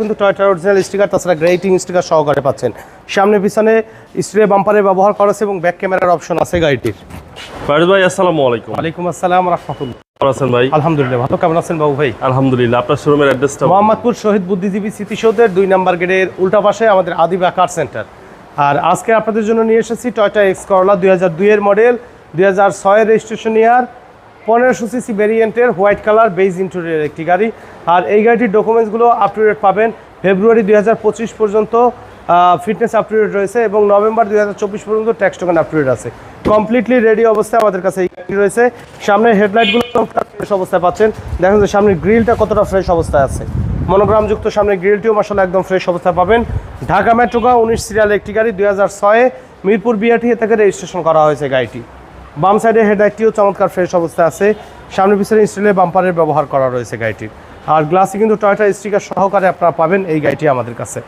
কিন্তু Toyota original sticker তাছাড়া grating sticker সহকারে পাচ্ছেন। সামনে পিছনে স্প্রে বাম্পারে ব্যবহার করা আছে এবং ব্যাক ক্যামেরার অপশন আছে গাড়িটির। ফারুজ ভাই আসসালামু আলাইকুম। ওয়ালাইকুম আসসালাম রহমতুল্লাহ। ভালো আছেন ভাই? আলহামদুলিল্লাহ ভালো। কেমন আছেন বাবু ভাই? আলহামদুলিল্লাহ আপনার শোরুমের অ্যাড্রেসটা মোহাম্মদপুর শহীদ বুদ্ধিজীবী স্মৃতিসৌধের দুই নম্বর গেটের উল্টা পাশে আমাদের আদিবা কার সেন্টার আর আজকে আপনাদের জন্য নিয়ে এসেছি টয়টা এক্স করলা দুই হাজার দুইয়ের মডেল দুই হাজার ছয়ের রেজিস্ট্রেশন ইয়ার পনেরোশো সিসি ভেরিয়েন্টের হোয়াইট কালার বেজ ইন্টোরিয়ার একটি গাড়ি। আর এই গাড়িটির ডকুমেন্টসগুলো আপ টু ডেট পাবেন ফেব্রুয়ারি দুই পর্যন্ত ফিটনেস আপ টু ডেট রয়েছে এবং নভেম্বর দুই হাজার চব্বিশ পর্যন্ত tax token up to date আছে। কমপ্লিটলি রেডি অবস্থায় আমাদের কাছে এই গাড়িটি রয়েছে। সামনে হেডলাইটগুলো ফ্রেশ অবস্থায় পাচ্ছেন। দেখেন যে সামনের গ্রিলটা কতটা ফ্রেশ অবস্থায় আছে। মনোগ্রামযুক্ত সামনে গ্রিলটিও মাসাল একদম ফ্রেশ অবস্থায় পাবেন। ঢাকা মেট্রোগা উনিশ সিরিয়াল একটি গাড়ি দুই হাজার ছয়ে, মিরপুর বিআরটি থেকে রেজিস্ট্রেশন করা হয়েছে গাড়িটি। বাম সাইডে হেডলাইটটিও চমৎকার ফ্রেশ অবস্থায় আছে। সামনে পিছনে স্টিলে বাম্পারের ব্যবহার করা রয়েছে গাড়িটির আর গ্লাসে কিন্তু টয়টা স্টিকার সহকারে আপনারা পাবেন এই গাড়িটি আমাদের কাছে।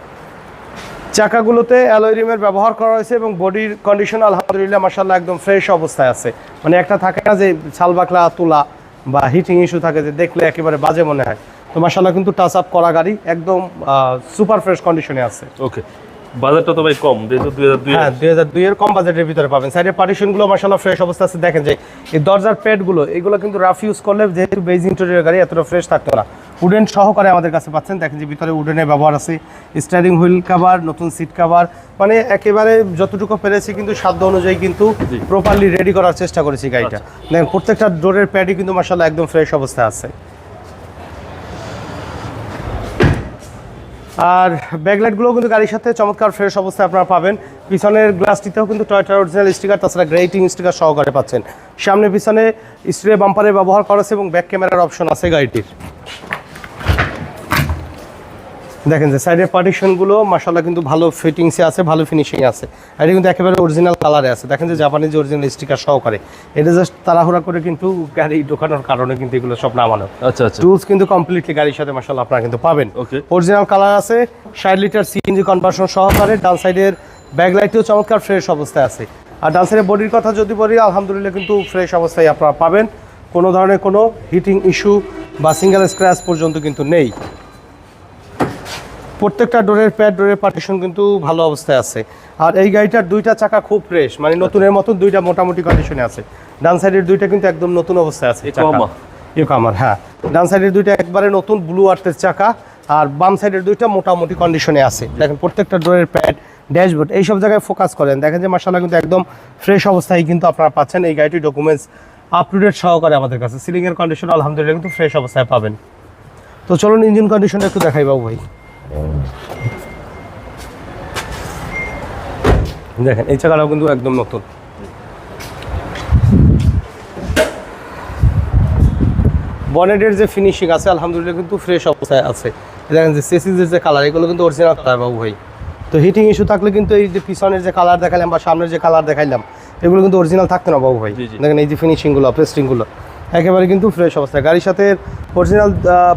চাকাগুলোতে অ্যালয় রিমের ব্যবহার করা হয়েছে এবং বডির কন্ডিশন আলহামদুলিল্লাহ মাসাল্লাহ একদম ফ্রেশ অবস্থায় আছে। মানে একটা থাকে না যে ছালবাকলা তোলা বা হিটিং ইস্যু থাকে যে দেখলে একেবারে বাজে মনে হয়। তো মাসাল্লাহ কিন্তু টাচ আপ করা গাড়ি একদম সুপার ফ্রেশ কন্ডিশনে আছে। ওকে বাজারটা তো ভাই কম যেহেতু দুই হাজার দুই হ্যাঁ দুই হাজার কম বাজেটের ভিতরে পাবেন। সাইডের পার্টিশনগুলো মাসাল্লাহ ফ্রেশ অবস্থা আছে। দেখেন যে এই দরজার প্যাডগুলো এগুলো কিন্তু রাফ ইউজ করলে যেহেতু বেজ ইন্টেরিয়র গাড়ি এতটা ফ্রেশ থাকতো না। উডেন সহকারে আমাদের কাছে পাচ্ছেন। দেখেন যে ভিতরে উডেনের ব্যবহার আছে। স্টারিং হুইল কাভার নতুন সিট কাভার মানে একেবারে যতটুকু পেরেছি কিন্তু সাধ্য অনুযায়ী কিন্তু। প্রপারলি রেডি করার চেষ্টা করেছি গাড়িটা। দেখেন প্রত্যেকটা ডোরের প্যাডই কিন্তু মাসাল্লাহ একদম ফ্রেশ অবস্থায় আছে। আর ব্যাকলাইটগুলো কিন্তু গাড়ির সাথে চমৎকার ফ্রেশ অবস্থায় আপনারা পাবেন। পিছনের গ্লাসটিতেও কিন্তু টয়টার অরিজিনাল স্টিকার তাছাড়া গ্রেটিং স্টিকার সহকারে পাচ্ছেন। সামনে পিছনে স্ট্রে বাম্পারে ব্যবহার করা আছে এবং ব্যাক ক্যামেরার অপশন আছে গাড়িটির। দেখেন যে সাইডের পার্টিশনগুলো মাসাল্লাহ কিন্তু ভালো ফিটিংসে আছে ভালো ফিনিশিং আছে। এটা কিন্তু একেবারে অরিজিনাল কালারে আছে। দেখেন যে জাপানিজ অরিজিনাল স্টিকার সহকারে। এটা জাস্ট তাড়াহুড়া করে কিন্তু গাড়ি ঢোকানোর কারণে কিন্তু এগুলো সব নামানো। আচ্ছা আচ্ছা। টুলস কিন্তু কমপ্লিটলি গাড়ির সাথে মাসাল্লাহ আপনারা কিন্তু পাবেন। ওকে অরিজিনাল কালার আছে ষাট লিটার সিএনজি কনভার্সন সহকারে ডান সাইডের ব্যাকলাইটটিও চমৎকার ফ্রেশ অবস্থায় আছে। আর ডান সাইডের বডির কথা যদি বলি আলহামদুলিল্লাহ কিন্তু ফ্রেশ অবস্থায় আপনারা পাবেন। কোনো ধরনের কোনো হিটিং ইস্যু বা সিঙ্গেল স্ক্র্যাচ পর্যন্ত কিন্তু নেই। প্রত্যেকটা ডোরের প্যাড ডোরের পার্টিশন কিন্তু ভালো অবস্থায় আছে। আর এই গাড়িটার দুইটা চাকা খুব ফ্রেশ মানে নতুনের মতো দুইটা মোটামুটি কন্ডিশনে আছে। ডান সাইডের দুইটা কিন্তু একদম নতুন অবস্থায় আছে? ইয়োকামার হ্যাঁ। ডান সাইডের দুইটা একবারে নতুন ব্লু আর্টের চাকা আর বাম সাইডের দুইটা মোটামুটি কন্ডিশনে আছে। দেখেন প্রত্যেকটা ডোরের প্যাড ড্যাশবোর্ড এইসব জায়গায় ফোকাস করেন। দেখেন যে মাসাল্লাহ কিন্তু একদম ফ্রেশ অবস্থায় কিন্তু আপনারা পাচ্ছেন এই গাড়িটির ডকুমেন্টস আপ টু ডেট সহকারে আমাদের কাছে। সিলিংয়ের কন্ডিশন আলহামদুলিল্লাহ কিন্তু ফ্রেশ অবস্থায় পাবেন। তো চলুন ইঞ্জিন কন্ডিশনটা একটু দেখাই বাবু ভাই। দেখেন এই চাকাটাও কিন্তু একদম নতুন। বনেটের যে ফিনিশিং আছে আলহামদুলিল্লাহ কিন্তু ফ্রেশ অবস্থায় আছে। দেখেন যে সেসিসের যে কালার এগুলো কিন্তু অরিজিনাল কালার বাবু ভাই। তো হিটিং ইস্যু থাকলে কিন্তু এই যে পিছনের যে কালার দেখালাম বা সামনের যে কালার দেখাইলাম এগুলো কিন্তু অরিজিনাল থাকতো না বাবু ভাই। দেখেন এই যে ফিনিশিংগুলো পেস্টিংগুলো একেবারে কিন্তু ফ্রেশ অবস্থায়। গাড়ির সাথে অরিজিনাল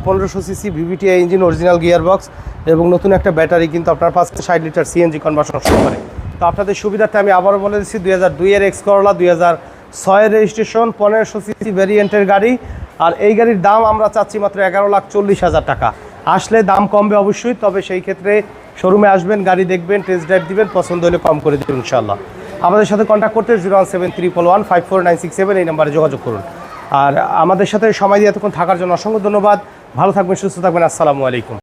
পনেরোশো CC VVTI engine original gear box এবং নতুন একটা ব্যাটারি কিন্তু আপনার পাঁচশো ষাট লিটার সিএনজি কনভার্সন করে তো আপনাদের সুবিধার্থে আমি আবারও বলে দিচ্ছি, দুই হাজার দুইয়ের এক্স করলা দুই হাজার ছয়ের রেজিস্ট্রেশন পনেরোশো সিসি ভ্যারিয়েন্টের গাড়ি। আর এই গাড়ির দাম আমরা চাচ্ছি মাত্র এগারো লাখ চল্লিশ হাজার টাকা। আসলে দাম কমবে অবশ্যই, তবে সেই ক্ষেত্রে শোরুমে আসবেন, গাড়ি দেখবেন টেস্ট ড্রাইভ দিবেন, পছন্দ হলে কম করে দেবেন ইনশাল্লাহ আমাদের সাথে কন্ট্যাক্ট করতে zero one seven triple one five four nine six seven এই নাম্বারে যোগাযোগ করুন। আর আমাদের সাথে সময় দিয়ে এতক্ষণ থাকার জন্য অসংখ্য ধন্যবাদ। ভালো থাকবেন, সুস্থ থাকবেন। আসসালামু আলাইকুম।